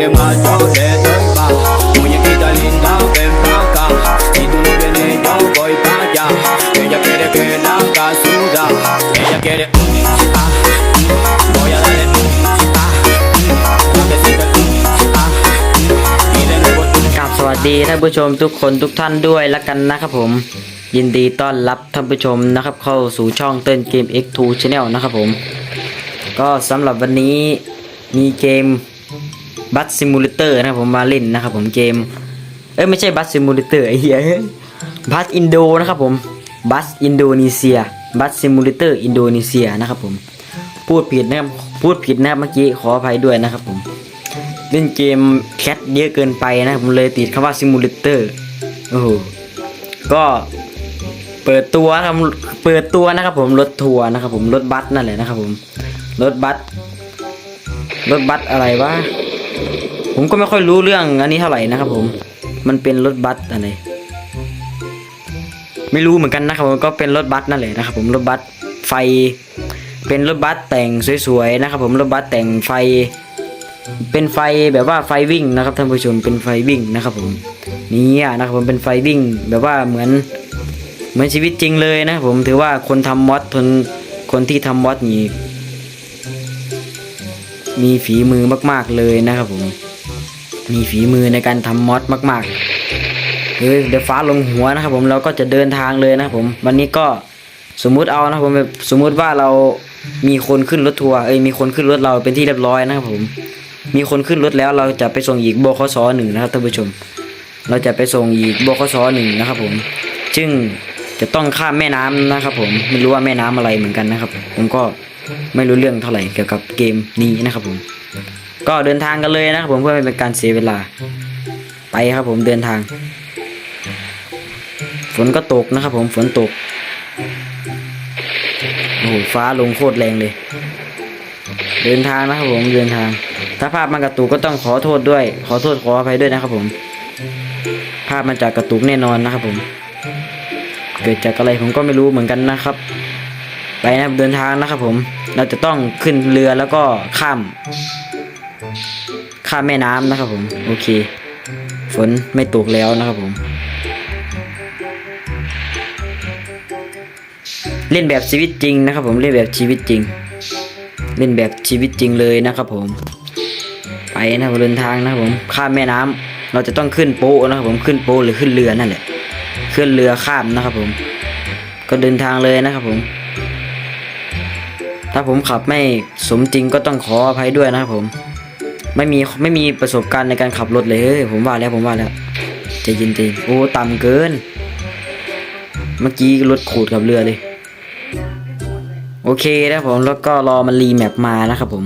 quiere macho te doy pa Muñequita linda, ven pa' acá Si tú no vienes yo voy pa' allá Ella quiere que la haga sudar Ella quiere mm, ah, mm, Voy a darle mm, ah, mm, Suavecito el mm, ah, mm, Y de nuevo mm, กับสวัสดีท่านผู้ชมทุกคนทุกท่านด้วยละกันนะครับผม ยินดีต้อนรับท่านผู้ชมนะครับเข้าสู่ช่องเต้นเกม X2 Channel นะครับผม ก็สำหรับวันนี้มีเกม บัตซิมูเลเตอร์นะครับผมมาเล่นนะครับผมเกม เอ้ยไม่ใช่บัตซิมูเลเตอร์ไอ้เหี้ยบัตอินโดนะครับผมบัตอินโดนีเซียบัตซิมูเลเตอร์อินโดนีเซียนะครับผมพูดผิดนะครับพูดผิดนะครับเมื่อกี้ขออภัยด้วยนะครับผมเล่นเกมแคทเยอะเกินไปนะผมเลยติดคำว่าซิมูเลเตอร์โอ้โหก็เปิดตัวครับเปิดตัวนะครับผมรถทัวร์นะครับผมรถบัสนั่นแหละนะครับผมรถบัสรถบัสอะไรวะ ผมก็ไม่ค่อยรู้เรื่องอันนี้เท่าไหร่นะครับผม มันเป็นรถบัสอะไร ไม่รู้เหมือนกันนะครับผมก็เป็นรถบัสนั่นแหละนะครับผมรถบัสไฟ เป็นรถบัสแต่งสวยๆนะครับ ผมรถบัสแต่งไฟ เป็นไฟแบบว่าไฟวิ่งนะครับท่านผู้ชมเป็นไฟวิ่งนะครับ ผมนี่นะครับผมเป็นไฟวิ่ง แบบว่าเหมือนเหมือนชีวิตจริงเลยนะครับผมถือว่าคนทำมอดทนคนที่ทำมอดนี่ มีฝีมือมาก ๆเลยนะครับผม มีฝีมือในการทำมอดมากๆเฮ้ยเดี๋ยวฟ้าลงหัวนะครับผมเราก็จะเดินทางเลยนะครับผม วันนี้ก็สมมุติเอานะครับผมสมมุติว่าเรามีคนขึ้นรถทัวร์เอ้ยมีคนขึ้นรถเราเป็นที่เรียบร้อยนะครับผม มีคนขึ้นรถแล้วเราจะไปส่งอีกบคสหนึ่งนะครับท่านผู้ชม เราจะไปส่งอีกบคสหนึ่งนะครับผม ซึ่งจะต้องข้ามแม่น้ำนะครับผมไม่รู้ว่าแม่น้ำอะไรเหมือนกันนะครับ ผมก็ ไม่รู้เรื่องเท่าไหร่เกี่ยวกับเกมนี้นะครับผม ก็เดินทางกันเลยนะครับผมเพื่อไม่เป็นการเสียเวลา ไปครับผมเดินทาง ฝนก็ตกนะครับผมฝนตกโอ้โหฟ้าลงโคตรแรงเลย เดินทางนะครับผมเดินทาง ถ้าภาพมันกระตุกก็ต้องขอโทษด้วย ขอโทษขออภัยด้วยนะครับผม ภาพมันจากกระตุกแน่นอนนะครับผม เกิดจากอะไรผมก็ไม่รู้เหมือนกันนะครับ ไปนะเดินทางนะครับผมเราจะต้องขึ้นเรือแล้วก็ข้าม ข้ามแม่น้ำนะครับผม โอเค ฝนไม่ตกแล้วนะครับผม เล่นแบบชีวิตจริงนะครับ ผมเล่นแบบชีวิตจริง เล่นแบบชีวิตจริงเลยนะครับผม ไปนะครับเดินทางนะครับผมข้ามแม่น้ำเราจะต้องขึ้นโป๊ะนะครับผมขึ้นโป๊ะหรือขึ้นเรือนั่นแหละขึ้นเรือข้ามนะครับผม ก็เดินทางเลยนะครับผม ถ้าผมขับไม่สมจริงก็ต้องขออภัยด้วยนะครับผม ไม่มีไม่มีประสบการณ์ในการขับรถเลยเฮ้ยผมว่าแล้วผมว่าแล้วใจเย็นๆโอ้ต่ำเกิน เมื่อกี้รถขูดกับเรือเลย โอเคนะผมแล้วก็รอมันรีแมปมานะครับผม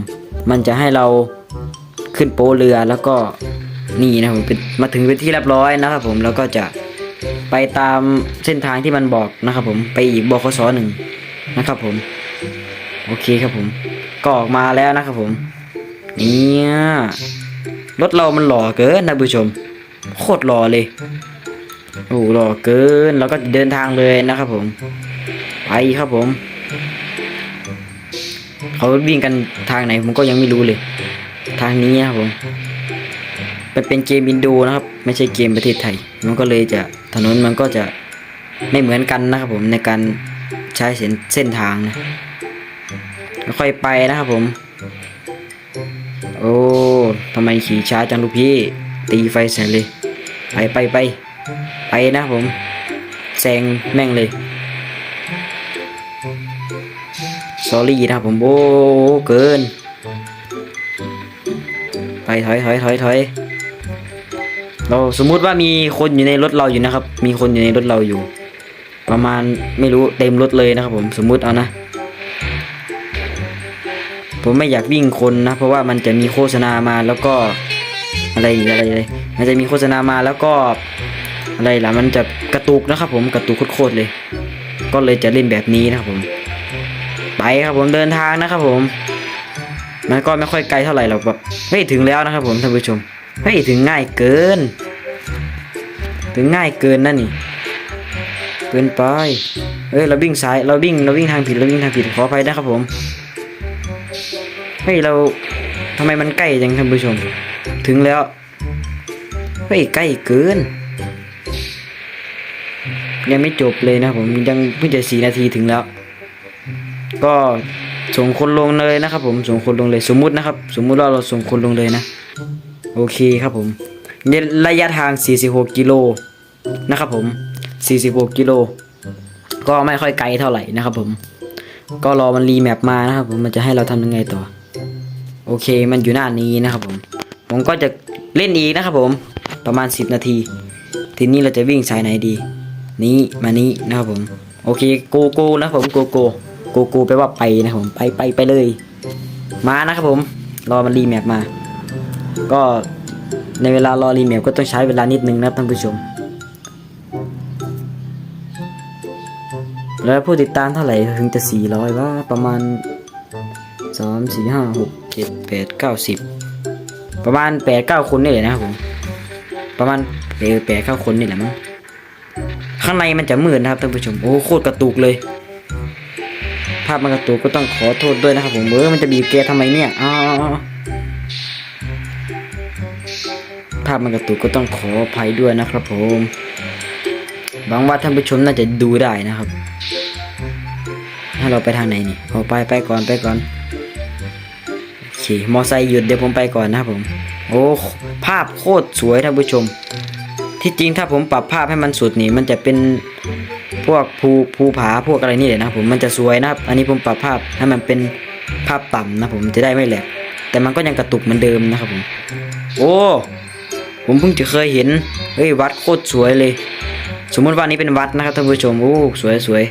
มันจะให้เราขึ้นโป๊เรือแล้วก็นี่นะครับผมมาถึงเป็นที่เรียบร้อยนะครับผมแล้วก็จะไปตามเส้นทางที่มันบอกนะครับผมไปอีกบคสหนึ่งนะครับผม โอเคครับผม ก็ออกมาแล้วนะครับผม เนี่ยรถเรามันหล่อเกินนะผู้ชม โคตรหล่อเลย โอ้หล่อเกิน แล้วก็เดินทางเลยนะครับผม ไปครับผม เขาวิ่งกันทางไหนผมก็ยังไม่รู้เลย ทางนี้ครับผมมันเป็นเกมอินโดนะครับ ไม่ใช่เกมประเทศไทย มันก็เลยจะถนนมันก็จะไม่เหมือนกันนะครับผมในการใช้เส้นเส้นทางนะ ค่อยไปนะครับผม โอ้ทำไมขี่ช้าจังลูกพี่ ตีไฟใส่เลย ไปไปไปไปนะผมแซงแม่งเลยสอรี่นะผมโอ้เกิน ไปถอยถอยถอยถอยเราสมมุติว่ามีคนอยู่ในรถเราอยู่นะครับ มีคนอยู่ในรถเราอยู่ ประมาณไม่รู้เต็มรถเลยนะครับผมสมมุติเอานะ ผมไม่อยากวิ่งคนนะ เพราะว่ามันจะมีโฆษณามาแล้วก็อะไรอีกอะไรเลยมันจะมีโฆษณามาแล้วก็อะไรล่ะมันจะกระตุกนะครับ ผมกระตุกโคตรเลย ก็เลยจะเล่นแบบนี้นะครับผม ไปครับผมเดินทางนะครับผม มันก็ไม่ค่อยไกลเท่าไหร่หรอกแบบเฮ้ยถึงแล้วนะครับ ผมท่านผู้ชมเฮ้ยถึงง่ายเกิน ถึงง่ายเกินนั่นนี่เกินไปเฮ้ยเราวิ่งซ้ายเราวิ่งเราวิ่งทางผิดเราวิ่งทางผิดขออภัยนะครับผม เฮ้ยเราทำไมมันใกล้จังท่านผู้ชม ถึงแล้ว เฮ้ยใกล้เกิน ยังไม่จบเลยนะผมยังเพิ่งจะสี่นาทีถึงแล้ว ก็ส่งคนลงเลยนะครับ ผมส่งคนลงเลยสมมุตินะครับ สมมุติว่าเราส่งคนลงเลยนะ โอเคครับผมในระยะทาง 46 กิโลนะครับผม 46 กิโล ก็ไม่ค่อยไกลเท่าไหร่นะครับผม ก็รอมันรีแมปมานะครับผม มันจะให้เราทำยังไงต่อ โอเคมันอยู่หน้านี้นะครับผม ผมก็จะเล่นอีกนะครับผม ประมาณ 10 นาที ทีนี้เราจะวิ่งสายไหนดี นี้มานี้นะครับผม โอเคโกโก้นะครับผมโกโก้โกโก้แปลว่าไปนะครับผมไปไปไปเลย มานะครับผม รอมันรีแมปมา ก็ในเวลารอรีแมปก็ต้องใช้เวลานิดนึงนะครับท่านผู้ชม แล้วผู้ติดตามเท่าไหร่ถึงจะ400ว่าประมาณ3 4 5 6 7 8 9 10ประมาณ8 9คนนี่แหละนะครับผมประมาณเออแปดเก้าคนนี่แหละมั้งข้างในมันจะมืดนะครับท่านผู้ชมโอ้โคตรกระตุกเลย ภาพมันกระตุกก็ต้องขอโทษด้วยนะครับผมเออมันจะบีบแกทำไมเนี่ยอ๋อภาพมันกระตุกก็ต้องขออภัยด้วยนะครับผมหวังว่าท่านผู้ชมน่าจะดูได้นะครับให้เราไปทางไหนนี่เอาไปไปก่อนไปก่อน เคมอไซค์หยุดเดี๋ยวผมไปก่อนนะครับผม โอ้ ภาพโคตรสวยท่านผู้ชม ที่จริงถ้าผมปรับภาพให้มันสุดนี่ มันจะเป็นพวกภูภูผาพวกอะไรนี่แหละนะผมมันจะสวยนะครับ อันนี้ผมปรับภาพให้มันเป็นภาพต่ำนะผมจะได้ไม่แหลกแต่มันก็ยังกระตุกเหมือนเดิมนะครับผม โอ้ผมเพิ่งจะเคยเห็นเฮ้ยวัดโคตรสวยเลย สมมติว่านี้เป็นวัดนะครับท่านผู้ชมโอ้สวยสวย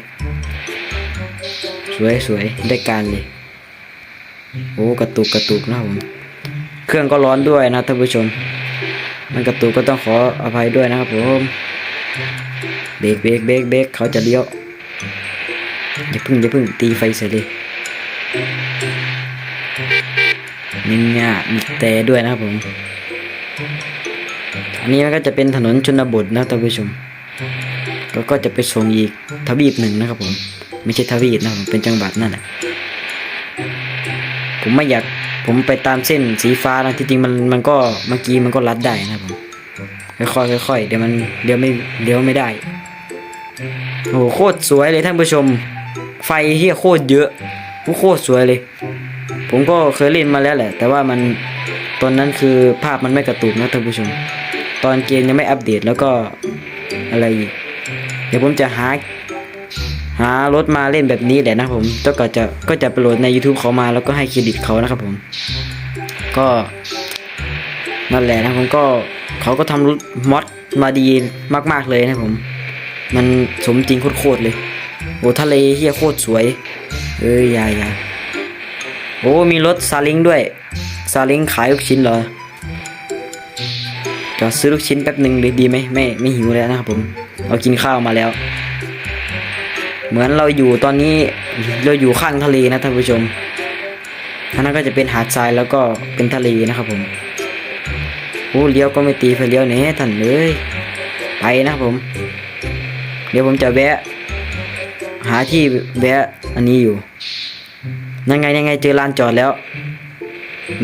สวยสวยได้การเลย โอ้กระตุกกระตุกนะผมเครื่องก็ร้อนด้วยนะท่านผู้ชม มันกระตุกก็ต้องขออภัยด้วยนะครับผมเบรกเบรกเบรกเบรกเขาจะเลี้ยวอย่าพึ่งอย่าพึ่งตีไฟใส่เลยมีเงี้ยมีแต่ด้วยนะครับผม อันนี้มันก็จะเป็นถนนชนบทนะท่านผู้ชมก็ก็จะไปส่งอีกทวีปหนึ่งนะครับผม ไม่ใช่ทวีปนะผมเป็นจังหวัดนั่นแหละ ผมไม่อยากผมไปตามเส้นสีฟ้านะที่จริงมันมันก็เมื่อกี้มันก็รัดได้นะผมค่อยๆค่อยๆเดี๋ยวมันเดี๋ยวไม่เดี๋ยวไม่ได้โอ้โหโคตรสวยเลยท่านผู้ชม ไฟเฮียโคตรเยอะโอ้โคตรสวยเลย ผมก็เคยเล่นมาแล้วแหละ แต่ว่ามันตอนนั้นคือภาพมันไม่กระตุกนะท่านผู้ชม ตอนเกมยังไม่อัปเดตแล้วก็อะไร เดี๋ยวผมจะหา หารถมาเล่นแบบนี้แหละนะผมแล้วก็จะก็จะไปโหลดใน YouTube เขามาแล้วก็ให้เครดิตเขานะครับผม ก็นั่นแหละนะผมก็เขาก็ทำรถมอดมาดีมาก ๆเลยนะผม มันสมจริงโคตรเลยโอ้ทะเลเฮียโคตรสวย เอ้ยยายาโอ้มีรถซาเล้งด้วยซาเล้งขายลูกชิ้นเหรอจอดซื้อลูกชิ้นแป๊บหนึ่งเลยดีไหมไม่ไม่หิวแล้วนะครับผม เรากินข้าวมาแล้ว เหมือนเราอยู่ตอนนี้เราอยู่ข้างทะเลนะท่านผู้ชมท่านั้นก็จะเป็นหาดทรายแล้วก็เป็นทะเลนะครับผมโอ้เลี้ยวก็ไม่ตีไฟเลี้ยวเนี่ยท่านเลยไปนะครับผม เดี๋ยวผมจะแวะ หาที่แวะอันนี้อยู่ยังไงยังไงเจอลานจอดแล้ว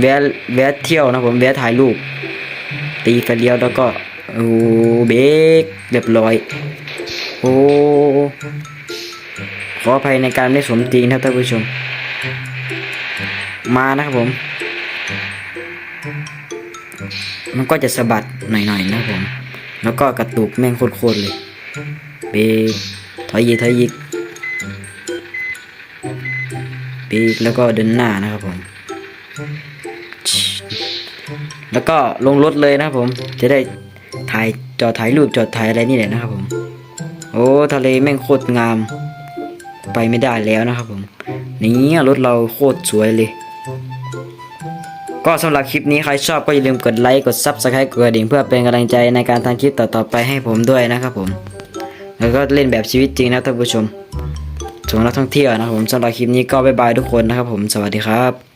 แวะแวะเที่ยวนะผมแวะถ่ายรูปตีไฟเลี้ยวแล้วก็โอ้เบรกเรียบร้อย โอ้ ขออภัยในการไม่สมจริงนะครับท่านผู้ชม มานะครับผม มันก็จะสะบัดหน่อยๆนะผม แล้วก็กระตุกแม่งโคตรๆเลยบรกถอยยีถอยยีบรกแล้วก็เดินหน้านะครับผม แล้วก็ลงรถเลยนะครับผม จะได้ถ่ายจอดถ่ายรูปจอดถ่ายอะไรนี่แหละนะครับผม โอ้ทะเลแม่งโคตรงาม ไปไม่ได้แล้วนะครับผมนี่รถเราโคตรสวยเลย ก็สำหรับคลิปนี้ใครชอบก็อย่าลืมกดไลค์กด Subscribe กดกระดิ่งเพื่อเป็นกำลังใจในการทำคลิปต่อๆไปให้ผมด้วยนะครับผม แล้วก็เล่นแบบชีวิตจริงนะท่านผู้ชมสำหรับท่องเที่ยวนะครับผมสำหรับคลิปนี้ก็บ๊ายบายทุกคนนะครับผมสวัสดีครับ